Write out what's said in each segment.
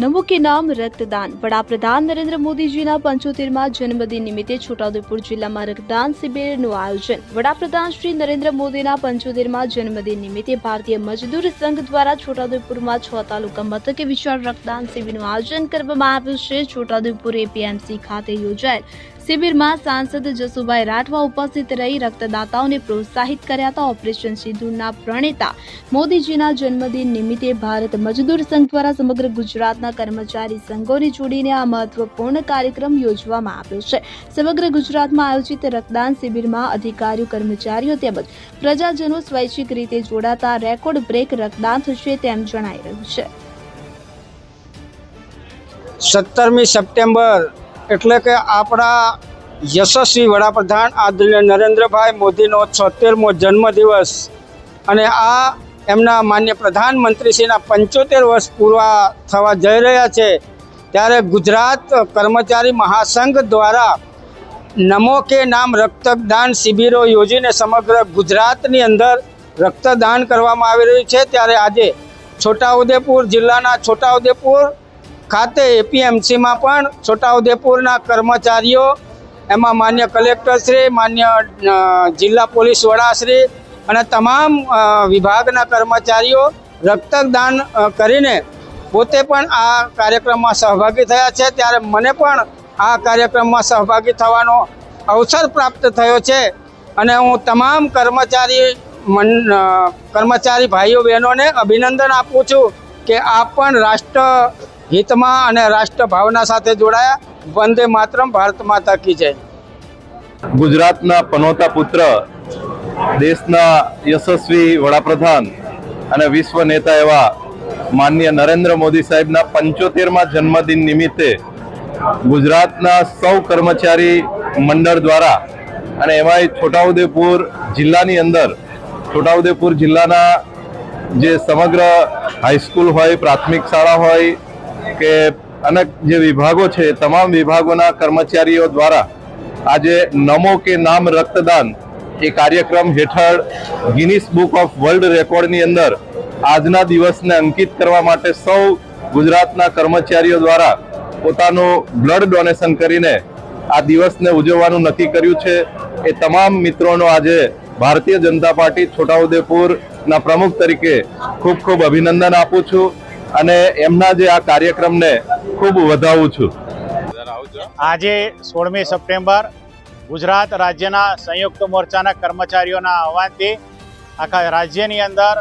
નમો કે નામ રક્તદાન. વડાપ્રધાન નરેન્દ્ર મોદીજીના પંચોતેરમાં જન્મદિન નિમિત્તે છોટાઉદેપુર જિલ્લામાં રક્તદાન શિબિરનું આયોજન. વડાપ્રધાન શ્રી નરેન્દ્ર મોદીના પંચોતેરમાં જન્મદિન નિમિત્તે ભારતીય મજદૂર સંઘ દ્વારા છોટાઉદેપુરમાં છ તાલુકા મથકે વિશાળ રક્તદાન શિબિરનું આયોજન કરવામાં આવ્યું છે. છોટાઉદેપુર એપીએમસી ખાતે યોજાયેલ શિબિરમાં સાંસદ જસુભાઈ રાઠવા ઉપસ્થિત રહી રક્તદાતાઓને પ્રોત્સાહિત કર્યા હતા. ઓપરેશન સિંધુના પ્રણેતા મોદીજીના જન્મદિન નિમિત્તે ભારત મજદૂર સંઘ દ્વારા સમગ્ર ગુજરાતના કર્મચારી સંઘોને જોડીને આ મહત્વપૂર્ણ કાર્યક્રમ યોજવામાં આવ્યો છે. સમગ્ર ગુજરાતમાં આયોજિત રક્તદાન શિબિરમાં અધિકારીઓ, કર્મચારીઓ તેમજ પ્રજાજનો સ્વૈચ્છિક રીતે જોડાતા રેકોર્ડ બ્રેક રક્તદાન થશે તેમ જણાઈ રહ્યું છે. સત્તરમી સપ્ટેમ્બર એટલે કે આપણા યશસ્વી વડાપ્રધાન આદરણીય નરેન્દ્રભાઈ મોદીનો છોતેરમો જન્મદિવસ અને આ એમના માન્ય પ્રધાનમંત્રીશ્રીના પંચોતેર વર્ષ પૂરા થવા જઈ રહ્યા છે, ત્યારે ગુજરાત કર્મચારી મહાસંઘ દ્વારા નમો કે નામ રક્તદાન શિબિરો યોજીને સમગ્ર ગુજરાતની અંદર રક્તદાન કરવામાં આવી રહ્યું છે. ત્યારે આજે છોટાઉદેપુર જિલ્લાના છોટાઉદેપુર ખાતે એપીએમસીમાં પણ છોટાઉદેપુરના કર્મચારીઓ, એમાં માન્ય કલેક્ટરશ્રી, માન્ય જિલ્લા પોલીસ વડાશ્રી અને તમામ વિભાગના કર્મચારીઓ રક્તદાન કરીને પોતે પણ આ કાર્યક્રમમાં સહભાગી થયા છે. ત્યારે મને પણ આ કાર્યક્રમમાં સહભાગી થવાનો અવસર પ્રાપ્ત થયો છે અને હું તમામ કર્મચારી કર્મચારી ભાઈઓ બહેનોને અભિનંદન આપું છું કે આપ પણ રાષ્ટ્ર હિતમાં અને રાષ્ટ્ર ભાવના સાથે જોડાયા. વંદે માતરમ, ભારત માતા કી જય. ગુજરાતના પનોતા પુત્ર, દેશના યશસ્વી વડાપ્રધાન અને વિશ્વ નેતા એવા માનનીય નરેન્દ્ર મોદી સાહેબના પંચોતેરમાં જન્મદિન નિમિત્તે ગુજરાતના સૌ કર્મચારી મંડળ દ્વારા અને એમાંય છોટાઉદેપુર જિલ્લાની અંદર, છોટાઉદેપુર જિલ્લાના જે સમગ્ર હાઈસ્કૂલ હોય, પ્રાથમિક શાળા હોય કે અનેક જે વિભાગો છે, તમામ વિભાગોના કર્મચારીઓ દ્વારા આજે નમો કે નામ રક્તદાન એ કાર્યક્રમ હેઠળ ગિનિસ બુક ઓફ વર્લ્ડ રેકોર્ડની અંદર આજના દિવસને અંકિત કરવા માટે સૌ ગુજરાતના કર્મચારીઓ દ્વારા પોતાનું બ્લડ ડોનેશન કરીને આ દિવસને ઉજવવાનું નક્કી કર્યું છે. એ તમામ મિત્રોનો આજે ભારતીય જનતા પાર્ટી છોટાઉદેપુરના પ્રમુખ તરીકે ખૂબ ખૂબ અભિનંદન આપું છું. અને એમના જે આ કાર્યક્રમને ખૂબ વધાવું છું. આજે સોળમી સપ્ટેમ્બર ગુજરાત રાજ્યના સંયુક્ત મોરચાના કર્મચારીઓના આહવાનથી આખા રાજ્યની અંદર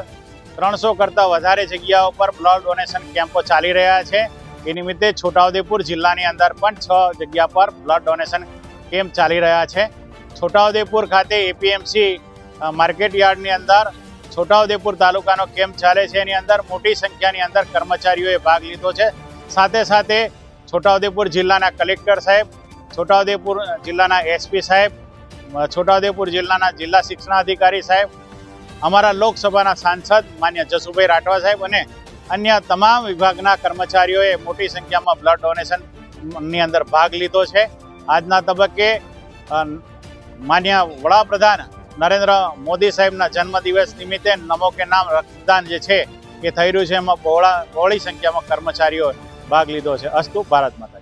ત્રણસો કરતાં વધારે જગ્યાઓ પર બ્લડ ડોનેશન કેમ્પો ચાલી રહ્યા છે. એ નિમિત્તે છોટાઉદેપુર જિલ્લાની અંદર પણ છ જગ્યા પર બ્લડ ડોનેશન કેમ્પ ચાલી રહ્યા છે. છોટાઉદેપુર ખાતે એપીએમસી માર્કેટ યાર્ડની અંદર છોટાઉદેપુર તાલુકાનો કેમ્પ ચાલે છે. એની અંદર મોટી સંખ્યાની અંદર કર્મચારીઓએ ભાગ લીધો છે. સાથે સાથે છોટાઉદેપુર જિલ્લાના કલેક્ટર સાહેબ, છોટાઉદેપુર જિલ્લાના એસપી સાહેબ, છોટાઉદેપુર જિલ્લાના જિલ્લા શિક્ષણાધિકારી સાહેબ, અમારા લોકસભાના સાંસદ માન્ય જસુભાઈ રાઠવા સાહેબ અને અન્ય તમામ વિભાગના કર્મચારીઓએ મોટી સંખ્યામાં બ્લડ ડોનેશનની અંદર ભાગ લીધો છે. આજના તબક્કે માન્ય વડાપ્રધાન નરેન્દ્ર મોદી સાહેબના જન્મદિવસ નિમિત્તે નમો કે નામ રક્તદાન જે છે એ થઈ રહ્યું છે, એમાં બહોળા, બહોળી સંખ્યામાં કર્મચારીઓ ભાગ લીધો છે. અસ્તુ ભારત માતા